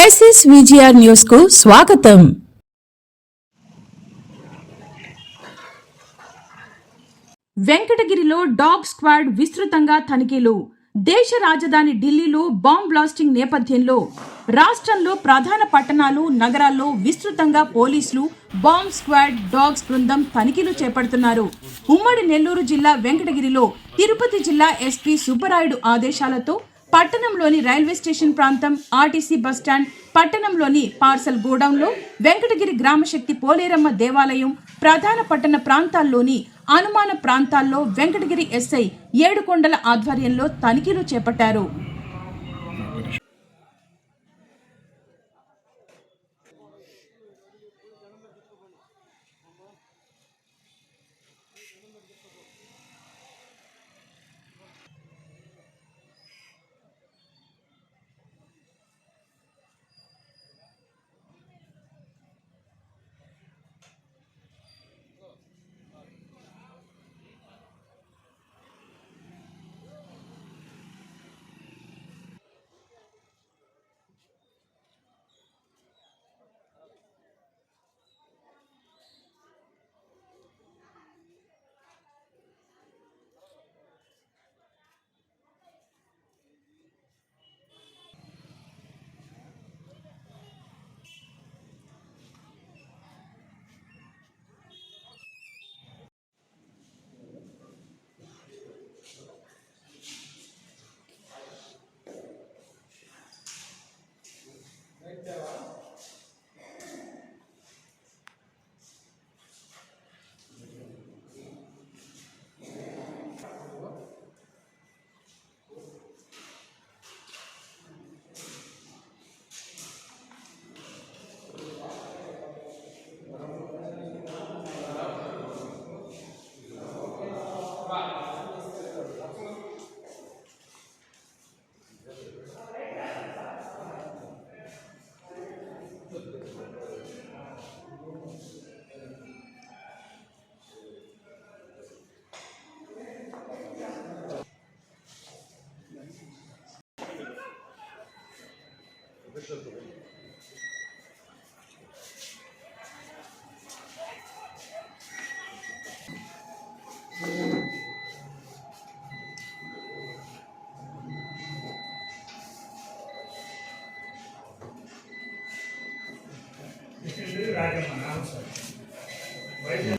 SS VGR న్యూస్కు స్వాగతం. వెంకటగిరిలో డాగ్ స్క్వాడ్ విస్తృతంగా తనిఖీలు. దేశ రాజధాని ఢిల్లీలో బాంబ్ బ్లాస్టింగ్ నేపథ్యంలో రాష్ట్రంలో ప్రధాన పట్టణాలు నగరాల్లో విస్తృతంగా పోలీసులు బాంబ్ స్క్వాడ్ డాగ్స్ బృందం తనిఖీలు చేపడుతున్నారు. ఉమ్మడి నెల్లూరు జిల్లా వెంకటగిరిలో తిరుపతి జిల్లా ఎస్పీ సుబ్బరాయుడు ఆదేశాలతో పట్టణంలోని రైల్వే స్టేషన్ ప్రాంతం R T C bus stand పట్టణంలోని పార్సల్ గోడౌన్లో వెంకటగిరి గ్రామశక్తి పోలేరమ్మ దేవాలయం ప్రధాన పట్టణ ప్రాంతాల్లోని అనుమాన ప్రాంతాల్లో వెంకటగిరి ఎస్ఐ ఏడుకొండల ఆధ్వర్యంలో తనిఖీలు చేపట్టారు. 你这都啥地方拿的？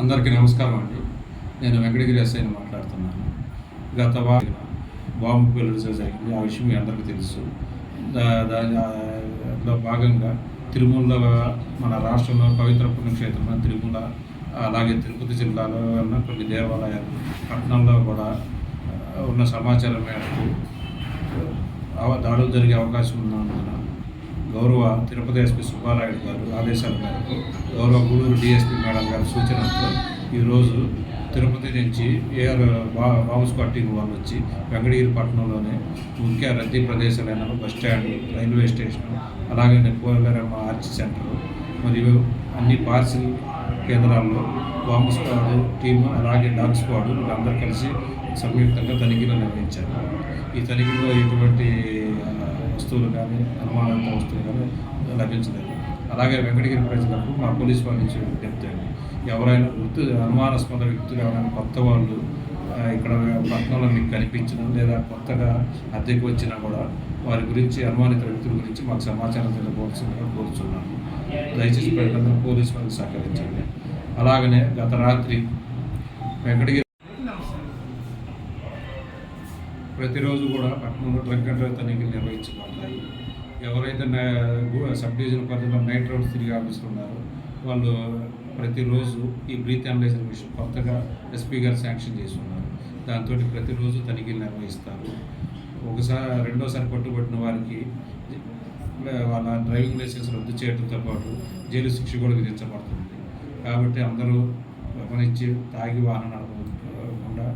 అందరికీ నమస్కారం అండి. నేను వెంకటగిరి ఎస్ఐని మాట్లాడుతున్నాను. గత వారం బాంబు పేలుడు జరిగింది ఆ విషయం మీ అందరికీ తెలుసు. దాని దాంట్లో భాగంగా తిరుమల మన రాష్ట్రంలో పవిత్ర పుణ్యక్షేత్రం తిరుమల అలాగే తిరుపతి జిల్లాలో ఉన్న కొన్ని దేవాలయాలు పట్టణంలో కూడా ఉన్న సమాచారం మేరకు దాడులు జరిగే అవకాశం ఉన్నందున గౌరవ తిరుపతి ఎస్పీ సుబ్బారాయుడు గారు ఆదేశాల మేరకు గౌరవ గూడూరు డిఎస్పీ మేడం గారి సూచనతో ఈరోజు తిరుపతి నుంచి ఏఆర్ బా బాంబు స్క్వాడ్ టీం వాళ్ళు వచ్చి వెంకటగిరి పట్టణంలోనే ముఖ్య రద్దీ ప్రదేశాలైన బస్ స్టాండ్ రైల్వే స్టేషన్ అలాగే పోలరమ్మ ఆర్చ్ సెంటర్ మరియు అన్ని పార్సిల్ కేంద్రాల్లో బాంబు స్క్వాడ్ టీము అలాగే డాగ్ స్క్వాడ్ వీళ్ళందరూ కలిసి సంయుక్తంగా తనిఖీలు నిర్వహించారు. ఈ తనిఖీలో ఎటువంటి వస్తువులు కానీ అనుమానంత వస్తువులు కానీ లభించలేదు. అలాగే వెంకటగిరి ప్రజలకు మా పోలీస్ వారి నుంచి విజ్ఞప్తి అండి. ఎవరైనా వృత్తి అనుమానాస్పద వ్యక్తులు ఎవరైనా కొత్త వాళ్ళు ఇక్కడ పట్టణంలో మీకు కనిపించడం లేదా కొత్తగా అద్దెకు వచ్చినా కూడా వారి గురించి అనుమానిత వ్యక్తుల గురించి మాకు సమాచారం తెలియవలసిందిగా కోరుతున్నాను దయచేసి ప్రజలందరూ పోలీసు వాళ్ళకి సహకరించండి. అలాగనే గత రాత్రి వెంకటగిరి ప్రతిరోజు కూడా పట్టణంలో డ్రగ్ అండ్ డ్రైవ్ తనిఖీలు నిర్వహించబడతాయి ఎవరైతే సబ్ డివిజన్ పరిధిలో నైట్ రోడ్ తిరిగి ఆఫీసులు ఉన్నారో వాళ్ళు ప్రతిరోజు ఈ బ్రీత్ అనలైజర్ మిషన్ కొత్తగా ఎస్పీ గారు శాంక్షన్ చేసి ఉన్నారు దాంతో ప్రతిరోజు తనిఖీలు నిర్వహిస్తారు. ఒకసారి రెండోసారి పట్టుబడిన వారికి వాళ్ళ డ్రైవింగ్ లైసెన్స్ రద్దు చేయడంతో పాటు జైలు శిక్ష కూడా విధించబడుతుంది. కాబట్టి అందరూ గమనించి తాగి వాహనం నడపకుండా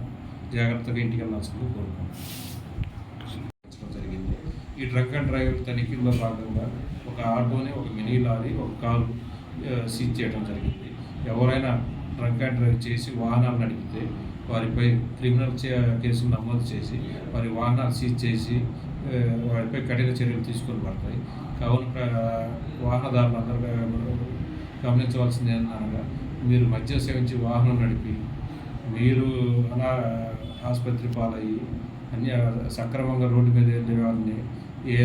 జాగ్రత్తగా ఇంటికి వెళ్ళాల్సిందిగా కోరుకుంటున్నాను. జరిగింది. ఈ ట్రక్ అండ్ డ్రైవర్ తనిఖీల్లో భాగంగా ఒక ఆటోని ఒక మినీ లారీ ఒక కారు సీజ్ చేయడం జరిగింది. ఎవరైనా ట్రక్ అండ్ డ్రైవ్ చేసి వాహనాలు నడిపితే వారిపై క్రిమినల్ చే- కేసులు నమోదు చేసి వారి వాహనాలు సీజ్ చేసి వారిపై కఠిన చర్యలు తీసుకొని పడతాయి. కావున ప్ర- వాహనదారులందరూ గమనించవలసింది ఏంటనగా మీరు మద్యం సేవించి వాహనం నడిపి మీరు అలా ఆసుపత్రి పాలయ్యి అన్ని సక్రమంగా రోడ్డు మీద వెళ్ళే వాళ్ళని ఏ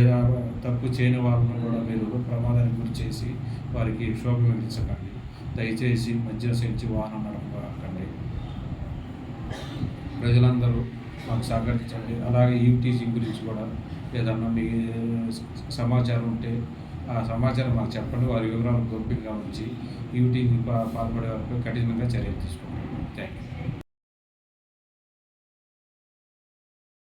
తప్పు చేయని వాళ్ళని కూడా మీరు ప్రమాదానికి గురి చేసి వారికి శోభ మిగిలించకండి దయచేసి మధ్య సేవించి వాహనం నడపకండి. ప్రజలందరూ మాకు సహకరించండి. అలాగే యూటీసీ గురించి కూడా ఏదన్నా మీ సమాచారం ఉంటే ఆ సమాచారం మాకు చెప్పండి. వారి వివరాలు గోప్యంగా ఉంచి యూటీసీ పాల్పడే వరకు కఠినంగా చర్యలు తీసుకుంటాం. Thank you